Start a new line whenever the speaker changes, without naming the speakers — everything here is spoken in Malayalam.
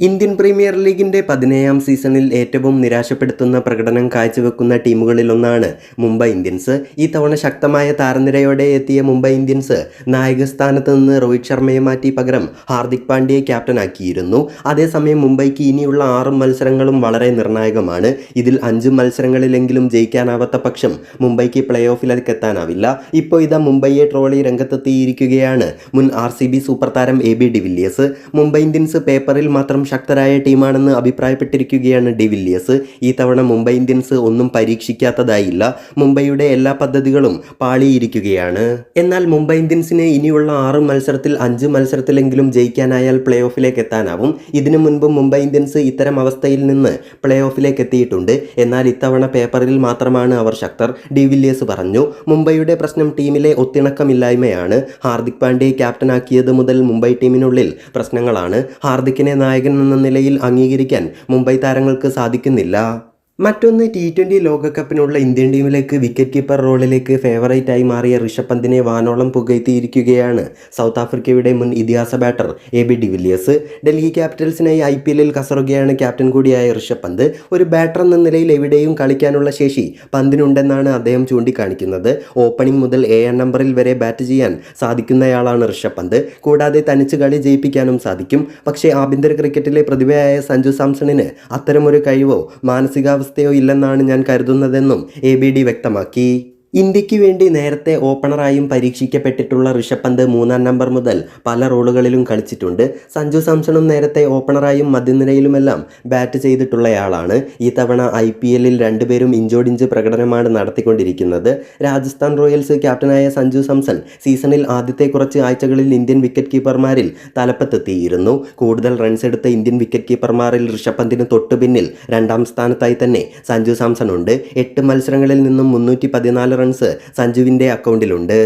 ഇന്ത്യൻ പ്രീമിയർ ലീഗിന്റെ പതിനേഴാം സീസണിൽ ഏറ്റവും നിരാശപ്പെടുത്തുന്ന പ്രകടനം കാഴ്ചവെക്കുന്ന ടീമുകളിലൊന്നാണ് മുംബൈ ഇന്ത്യൻസ്. ഈ തവണ ശക്തമായ താരനിരയോടെ എത്തിയ മുംബൈ ഇന്ത്യൻസ് നായക സ്ഥാനത്ത് നിന്ന് രോഹിത് ശർമ്മയെ മാറ്റി പകരം ഹാർദിക് പാണ്ഡ്യയെ ക്യാപ്റ്റനാക്കിയിരുന്നു. അതേസമയം മുംബൈക്ക് ഇനിയുള്ള ആറ് മത്സരങ്ങളും വളരെ നിർണായകമാണ്. ഇതിൽ അഞ്ച് മത്സരങ്ങളിലെങ്കിലും ജയിക്കാനാവാത്ത പക്ഷം മുംബൈക്ക് പ്ലേ ഓഫിലേക്ക് എത്താനാവില്ല. ഇപ്പോൾ ഇതാ മുംബൈയെ ട്രോളി രംഗത്തെത്തിയിരിക്കുകയാണ് മുൻ ആർ സൂപ്പർ താരം A B de Villiers Mumbai Indians പേപ്പറിൽ മാത്രം ശക്തരായ ടീമാണെന്ന് അഭിപ്രായപ്പെട്ടിരിക്കുകയാണ് ഡിവില്ലിയേഴ്സ് ഈ തവണ മുംബൈ ഇന്ത്യൻസ് ഒന്നും പരീക്ഷിക്കാത്തതായില്ല. മുംബൈയുടെ എല്ലാ പദ്ധതികളും പാളിയിരിക്കുകയാണ്. എന്നാൽ മുംബൈ ഇന്ത്യൻസിന് ഇനിയുള്ള ആറ് മത്സരത്തിൽ അഞ്ച് മത്സരത്തിലെങ്കിലും ജയിക്കാനായാൽ പ്ലേ ഓഫിലേക്ക് എത്താനാവും. ഇതിനു മുൻപ് മുംബൈ ഇന്ത്യൻസ് ഇത്തരം അവസ്ഥയിൽ നിന്ന് പ്ലേ ഓഫിലേക്ക് എത്തിയിട്ടുണ്ട്. എന്നാൽ ഇത്തവണ പേപ്പറിൽ മാത്രമാണ് അവർ ശക്തർ ഡിവില്ലിയേഴ്സ് പറഞ്ഞു. മുംബൈയുടെ പ്രശ്നം ടീമിലെ ഒത്തിണക്കമില്ലായ്മയാണ്. ഹാർദിക് പാണ്ഡ്യയെ ക്യാപ്റ്റനാക്കിയത് മുതൽ മുംബൈ ടീമിനുള്ളിൽ പ്രശ്നങ്ങളാണ്. ഹാർദിക്കിനെ നായകൻ എന്ന നിലയിൽ അംഗീകരിക്കാൻ മുംബൈ താരങ്ങൾക്ക് സാധിക്കുന്നില്ല. മറ്റൊന്ന് ടി ട്വന്റി ലോകകപ്പിനുള്ള ഇന്ത്യൻ ടീമിലേക്ക് വിക്കറ്റ് കീപ്പർ റോളിലേക്ക് ഫേവറേറ്റായി മാറിയ ഋഷഭ് പന്തിനെ വാനോളം പുകഴ്ത്തിയിരിക്കുകയാണ് സൗത്ത് ആഫ്രിക്കയുടെ മുൻ ഇതിഹാസ batter A B de Villiers Delhi ക്യാപിറ്റൽസിനായി I P എല്ലിൽ കസറുകയാണ് ക്യാപ്റ്റൻ കൂടിയായ ഋഷഭ് പന്ത്. ഒരു ബാറ്റർ എന്ന നിലയിൽ എവിടെയും കളിക്കാനുള്ള ശേഷി പന്തിനുണ്ടെന്നാണ് അദ്ദേഹം ചൂണ്ടിക്കാണിക്കുന്നത്. ഓപ്പണിംഗ് മുതൽ എൻ നമ്പറിൽ വരെ ബാറ്റ് ചെയ്യാൻ സാധിക്കുന്നയാളാണ് ഋഷഭ് പന്ത്. കൂടാതെ തനിച്ച് കളി ജയിപ്പിക്കാനും സാധിക്കും. പക്ഷേ ആഭ്യന്തര ക്രിക്കറ്റിലെ പ്രതിഭയായ സഞ്ജു സാംസണിന് അത്തരമൊരു കഴിവോ മാനസികാവസ്ഥയോ ഇല്ലെന്നാണ് ഞാൻ കരുതുന്നതെന്നും എ വ്യക്തമാക്കി. ഇന്ത്യയ്ക്ക് വേണ്ടി നേരത്തെ ഓപ്പണറായും പരീക്ഷിക്കപ്പെട്ടിട്ടുള്ള ഋഷഭ് പന്ത് മൂന്നാം നമ്പർ മുതൽ പല റോളുകളിലും കളിച്ചിട്ടുണ്ട്. സഞ്ജു സാംസണും നേരത്തെ ഓപ്പണറായും മധ്യനിരയിലുമെല്ലാം ബാറ്റ് ചെയ്തിട്ടുള്ളയാളാണ്. ഈ തവണ ഐ പി എല്ലിൽ രണ്ടുപേരും ഇഞ്ചോടിഞ്ച് പ്രകടനമാണ് നടത്തിക്കൊണ്ടിരിക്കുന്നത്. രാജസ്ഥാൻ റോയൽസ് ക്യാപ്റ്റനായ സഞ്ജു സാംസൺ സീസണിൽ ആദ്യത്തെ കുറച്ച് ആഴ്ചകളിൽ ഇന്ത്യൻ വിക്കറ്റ് കീപ്പർമാരിൽ തലപ്പത്തെത്തിയിരുന്നു. കൂടുതൽ റൺസ് എടുത്ത ഇന്ത്യൻ വിക്കറ്റ് കീപ്പർമാരിൽ ഋഷഭ് പന്തിന് തൊട്ടു പിന്നിൽ രണ്ടാം സ്ഥാനത്തായി തന്നെ സഞ്ജു സാംസൺ ഉണ്ട്. എട്ട് മത്സരങ്ങളിൽ നിന്നും മുന്നൂറ്റി പതിനാല് റൺസ് സഞ്ജുവിന്റെ അക്കൗണ്ടിലുണ്ട്